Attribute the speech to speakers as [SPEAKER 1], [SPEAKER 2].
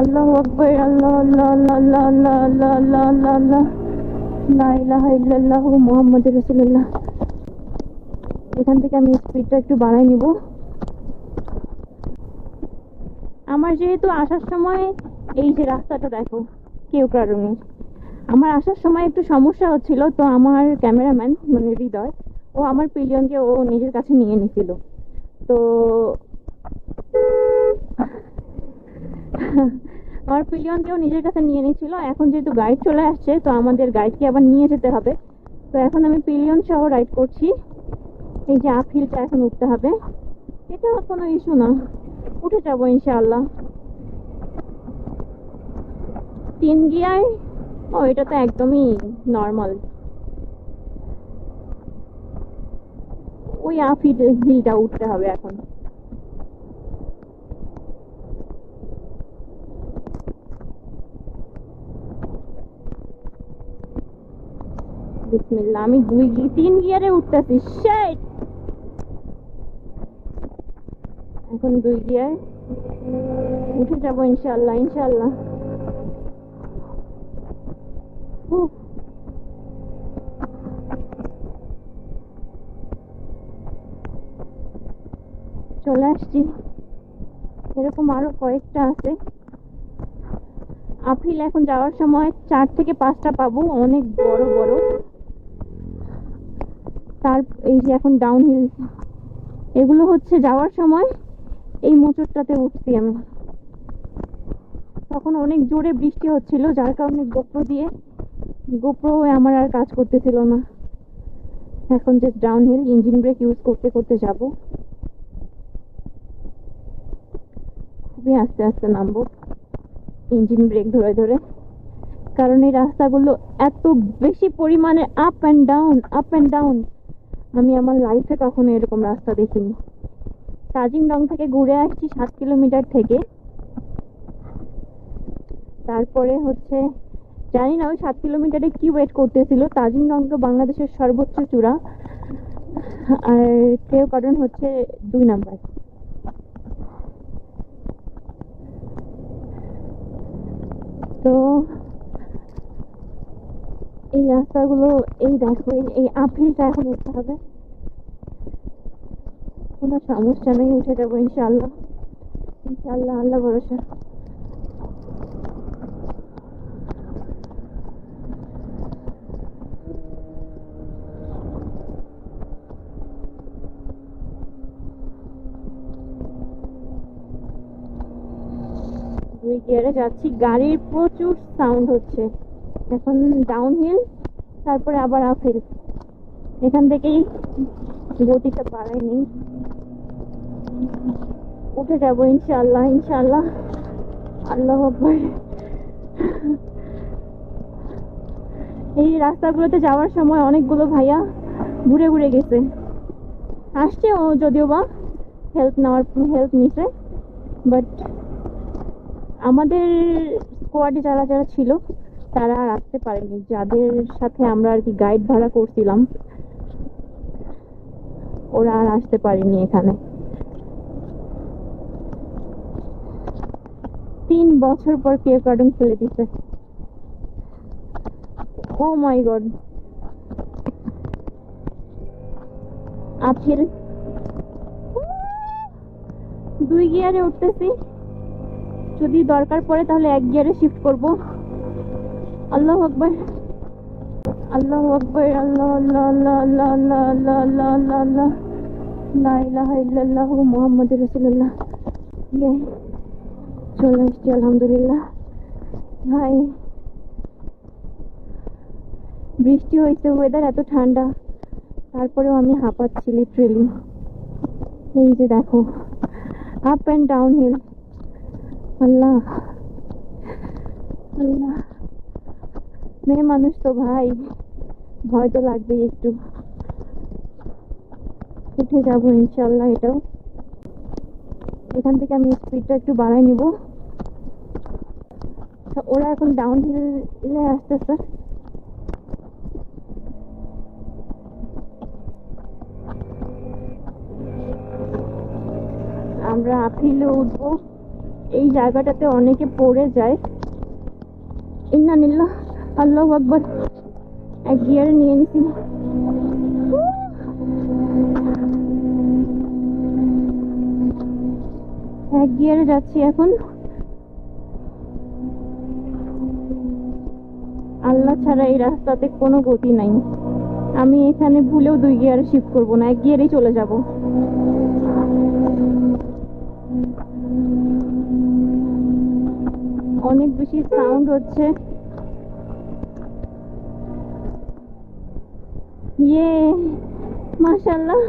[SPEAKER 1] আল্লাহ আকবর, আল্লাহ আল্লাহ আল্লাহ আল্লাহ আল্লাহ আল্লাহ আল্লাহ আল্লাহ লা ইলাহা ইল্লাল্লাহ মুহাম্মাদুর রাসূলুল্লাহ। এখান থেকে আমি স্পিডটা একটু বাড়াই নিব। আমার যেহেতু আসার সময় এই যে রাস্তাটা দেখো, কেউ কারণে আমার আসার সময় একটু সমস্যা হচ্ছিল, তো আমার ক্যামেরাম্যান মানে হৃদয়, ও আমার পিলিয়নকে ও নিজের কাছে নিয়ে নিছিল। তো আমার পিলিয়নকেও নিজের কাছে নিয়ে নিয়েছিল এখন যেহেতু গাইড চলে আসছে, তো আমাদের গাইডকে আবার নিয়ে যেতে হবে। তো এখন আমি পিলিয়ন সহ রাইড করছি। এই যে আপ হিলটা এখন উঠতে হবে। এটা কোনো ইস্যু না। উঠে যাব ইনশাআল্লাহ। তিন গিয়ার ও, এটা তো একদমই নর্মাল ওই আপ হিলটা উঠতে হবে এখন। বিসমিল্লাহ, আমি দুই তিন গিয়ারে উঠতেছি, শেট। এখন দুই গিয়ার উঠে যাব ইনশাআল্লাহ উফ। চলে আসছি। এরকম আরও কয়েকটা আছে। আপিল এখন যাওয়ার সময় চার থেকে পাঁচটা পাবো, অনেক বড় বড়। তার এই যে এখন ডাউন হিল এগুলো হচ্ছে যাওয়ার সময় এই মোচরটাতে উঠছি আমি। তখন অনেক জোরে বৃষ্টি হচ্ছিল, যার কারণে গোপ্রো দিয়ে গোপ্রো আমার আর কাজ করতেছিল না। এখন যে down hill engine brake use করতে করতে যাব। খুবই আস্তে আস্তে নামবো ইঞ্জিন ব্রেক ধরে ধরে। কারণ এই রাস্তাগুলো এত বেশি পরিমাণে up and down up and down আমি আমার লাইফে কখনো এরকম রাস্তা দেখিনি। তাজিংডং থেকে ঘুরে আসছি সাত কিলোমিটার থেকে। তারপরে হচ্ছে, জানি না ওই সাত কিলোমিটারে কি ওয়েট করতেছিল। তাজিংডং তো বাংলাদেশের সর্বোচ্চ চূড়া। আর কেউ কারণ হচ্ছে দুই নাম্বার। তো রাস্তাগুলো, এই দেখো, এই- আপিলটা এখন উঠতে হবে। কোনো সমস্যা নেই, উঠে যাব ইনশাল্লাহ ইনশাল্লাহ আল্লাহ ভরসা। যাচ্ছি, গাড়ির প্রচুর সাউন্ড হচ্ছে। এখন ডাউন হিল তারপরে আবার আপ হিল এখান থেকেই গতিটা বাড়াই নেই। উঠে যাব ইনশাআল্লাহ ইনশাআল্লাহ। আল্লাহ এই রাস্তাগুলোতে যাওয়ার সময় অনেকগুলো ভাইয়া ঘুরে ঘুরে গেছে। আসছে ও যদিও বা হেল্প নেওয়ার হেল্প নিছে। বাট আমাদের স্কোয়াডে যারা যারা ছিল তারা আর আসতে পারেনি। যাদের সাথে আমরা আর কি গাইড ভাড়া করছিলাম, ওরা আর আসতে পারেনি এখানে। তিন বছর পর কেউ কার্টুন খুলে দিছে। ও মাই গড আপিল দুই গিয়ারে উঠতেছি। যদি দরকার পড়ে তাহলে এক গিয়ারে শিফট করব। আল্লাহ আকবার। আল্লাহ আকবার, আল্লাহ আল্লাহ আল্লাহ আল্লাহ আল্লাহ আল্লাহ আল্লাহ আল্লাহ আল্লাহ। লা ইলাহা ইল্লাল্লাহ মুহাম্মাদুর রাসূলুল্লাহ। চলে এসছি আলহামদুলিল্লাহ। ভাই, বৃষ্টি হয়েছে ওয়েদার এত ঠান্ডা, তারপরেও আমি হাঁপাচ্ছি লিটারেলি এই যে দেখো up and down hill Allah Allah. মেয়ে মানুষ তো ভাই। ভয় তো লাগবেই একটু। উঠে যাব ইনশাল্লাহ এটাও। এখান থেকে আমি স্পিডটা একটু বাড়াই নিব। ওরা এখন ডাউন হিলে আসতেছে। আমরা আপিলে উঠবো। এই জায়গাটাতে অনেকে পড়ে যায়। ইন্না নিল্লাহ আল্লাহ আকবর। এক গিয়ারে নিয়ে নিছি। এক গিয়ারে যাচ্ছি এখন। আল্লাহ ছাড়া এই রাস্তাতে কোনো গতি নাই। আমি এখানে ভুলেও দুই গিয়ারে শিফট করব না, এক গিয়ারেই চলে যাব। অনেক বেশি সাউন্ড হচ্ছে। ये माशाल्लाह।